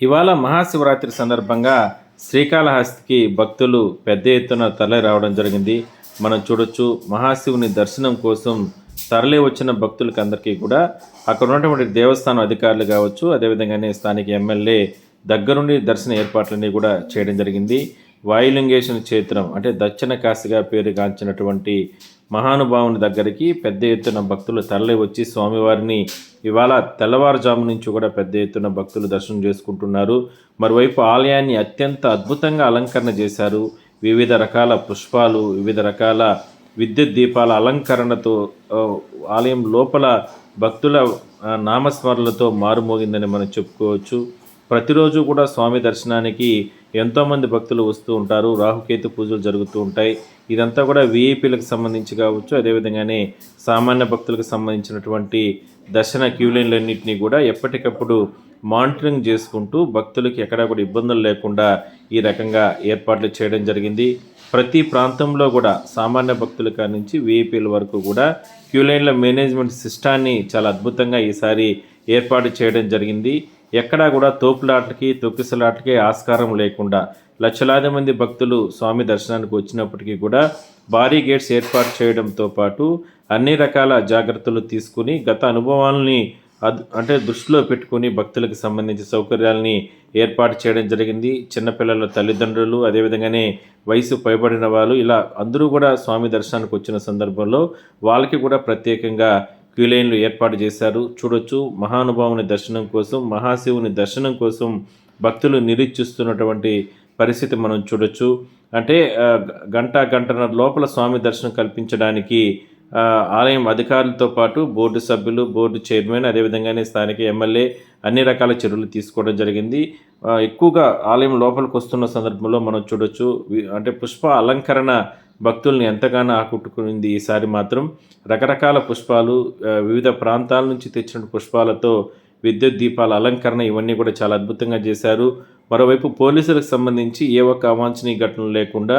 ఇవాళ మహాశివరాత్రి సందర్భంగా శ్రీకాళహస్తికి భక్తులు పెద్ద ఎత్తున తరలి రావడం జరిగింది. మనం చూడొచ్చు మహాశివుని దర్శనం కోసం తరలి వచ్చిన భక్తులకి అందరికీ కూడా అక్కడ ఉన్నటువంటి దేవస్థానం అధికారులు కావచ్చు అదేవిధంగానే స్థానిక ఎమ్మెల్యే దగ్గరుండి దర్శన ఏర్పాట్లన్నీ కూడా చేయడం జరిగింది. వాయులింగేశ్వర క్షేత్రం అంటే దక్షిణ కాశీగా పేరుగాంచినటువంటి మహానుభావుని దగ్గరికి పెద్ద ఎత్తున భక్తులు తరలి వచ్చి స్వామివారిని ఇవాళ తెల్లవారుజాము నుంచి కూడా పెద్ద ఎత్తున భక్తులు దర్శనం చేసుకుంటున్నారు. మరోవైపు ఆలయాన్ని అత్యంత అద్భుతంగా అలంకరణ చేశారు. వివిధ రకాల పుష్పాలు వివిధ రకాల విద్యుత్ దీపాల అలంకరణతో ఆలయం లోపల భక్తుల నామస్మరణలతో మారుమోగిందని మనం చెప్పుకోవచ్చు. ప్రతిరోజు కూడా స్వామి దర్శనానికి ఎంతోమంది భక్తులు వస్తూ ఉంటారు. రాహుకేతు పూజలు జరుగుతూ ఉంటాయి. ఇదంతా కూడా విఐపీలకు సంబంధించి కావచ్చు అదేవిధంగానే సామాన్య భక్తులకు సంబంధించినటువంటి దర్శన క్యూలైన్లన్నింటినీ కూడా ఎప్పటికప్పుడు మానిటరింగ్ చేసుకుంటూ భక్తులకి ఎక్కడా కూడా ఇబ్బందులు లేకుండా ఈ రకంగా ఏర్పాట్లు చేయడం జరిగింది. ప్రతి ప్రాంతంలో కూడా సామాన్య భక్తుల కాడి నుంచి విఐపీల వరకు కూడా క్యూలైన్ల మేనేజ్మెంట్ సిస్టాన్ని చాలా అద్భుతంగా ఈసారి ఏర్పాటు చేయడం జరిగింది. ఎక్కడా కూడా తోపులాటకి తొక్కిసలాటకి ఆస్కారం లేకుండా లక్షలాది మంది భక్తులు స్వామి దర్శనానికి వచ్చినప్పటికీ కూడా భారీ గేట్స్ ఏర్పాటు చేయడంతో పాటు అన్ని రకాల జాగ్రత్తలు తీసుకుని గత అనుభవాలని అద్ అంటే దృష్టిలో పెట్టుకుని భక్తులకు సంబంధించి సౌకర్యాలని ఏర్పాటు చేయడం జరిగింది. చిన్నపిల్లల తల్లిదండ్రులు అదేవిధంగానే వయసు పైబడిన వాళ్ళు ఇలా అందరూ కూడా స్వామి దర్శనానికి వచ్చిన సందర్భంలో వాళ్ళకి కూడా ప్రత్యేకంగా క్యూ లైన్లు ఏర్పాటు చేశారు. చూడొచ్చు మహానుభావుని దర్శనం కోసం మహాశివుని దర్శనం కోసం భక్తులు నిరీక్షిస్తున్నటువంటి పరిస్థితి మనం చూడొచ్చు. అంటే గంట గంటన్నర లోపల స్వామి దర్శనం కల్పించడానికి ఆలయం అధికారులతో పాటు బోర్డు సభ్యులు బోర్డు చైర్మన్ అదేవిధంగానే స్థానిక ఎమ్మెల్యే అన్ని రకాల చర్యలు తీసుకోవడం జరిగింది. ఎక్కువగా ఆలయం లోపలికి వస్తున్న సందర్భంలో మనం చూడొచ్చు. అంటే పుష్ప అలంకరణ భక్తుల్ని ఎంతగానో ఆకట్టుకునింది ఈసారి మాత్రం. రకరకాల పుష్పాలు వివిధ ప్రాంతాల నుంచి తెచ్చిన పుష్పాలతో విద్యుత్ దీపాల అలంకరణ ఇవన్నీ కూడా చాలా అద్భుతంగా చేశారు. మరోవైపు పోలీసులకు సంబంధించి ఏ ఒక్క అవాంఛనీయ ఘటనలు లేకుండా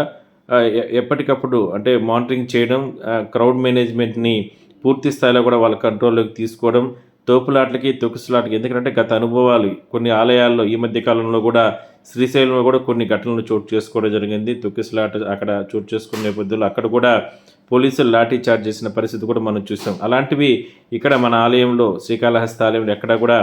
ఎప్పటికప్పుడు అంటే మానిటరింగ్ చేయడం క్రౌడ్ మేనేజ్మెంట్ని పూర్తి స్థాయిలో కూడా వాళ్ళ కంట్రోల్లోకి తీసుకోవడం తోపులాట్లకి తొక్కుసులాట్లకి ఎందుకంటే గత అనుభవాలు కొన్ని ఆలయాల్లో ఈ మధ్య కాలంలో కూడా శ్రీశైలంలో కూడా కొన్ని ఘటనలు చోటు చేసుకోవడం జరిగింది. తొక్కిసలాట అక్కడ చోటు చేసుకునే నేపథ్యంలో అక్కడ కూడా పోలీసులు లాఠీ చార్జ్ చేసిన పరిస్థితి కూడా మనం చూసాం. అలాంటివి ఇక్కడ మన ఆలయంలో శ్రీకాళహస్త ఆలయంలో ఎక్కడ కూడా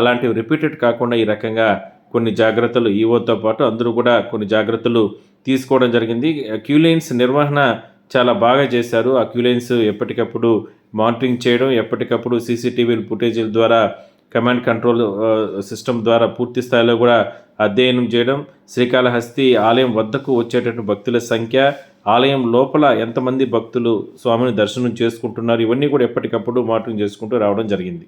అలాంటివి రిపీటెడ్ కాకుండా ఈ రకంగా కొన్ని జాగ్రత్తలు ఈవోతో పాటు అందరూ కూడా కొన్ని జాగ్రత్తలు తీసుకోవడం జరిగింది. క్యూలైన్స్ నిర్వహణ చాలా బాగా చేశారు. ఆ క్యూలైన్స్ ఎప్పటికప్పుడు మానిటరింగ్ చేయడం ఎప్పటికప్పుడు సీసీటీవీలు ఫుటేజీల ద్వారా కమాండ్ కంట్రోల్ సిస్టమ్ ద్వారా పూర్తి స్థాయిలో కూడా అధ్యయనం చేయడం శ్రీకాళహస్తి ఆలయం వద్దకు వచ్చేటటువంటి భక్తుల సంఖ్య ఆలయం లోపల ఎంతమంది భక్తులు స్వామిని దర్శనం చేసుకుంటున్నారు ఇవన్నీ కూడా ఎప్పటికప్పుడు మానిటరింగ్ చేసుకుంటూ రావడం జరిగింది.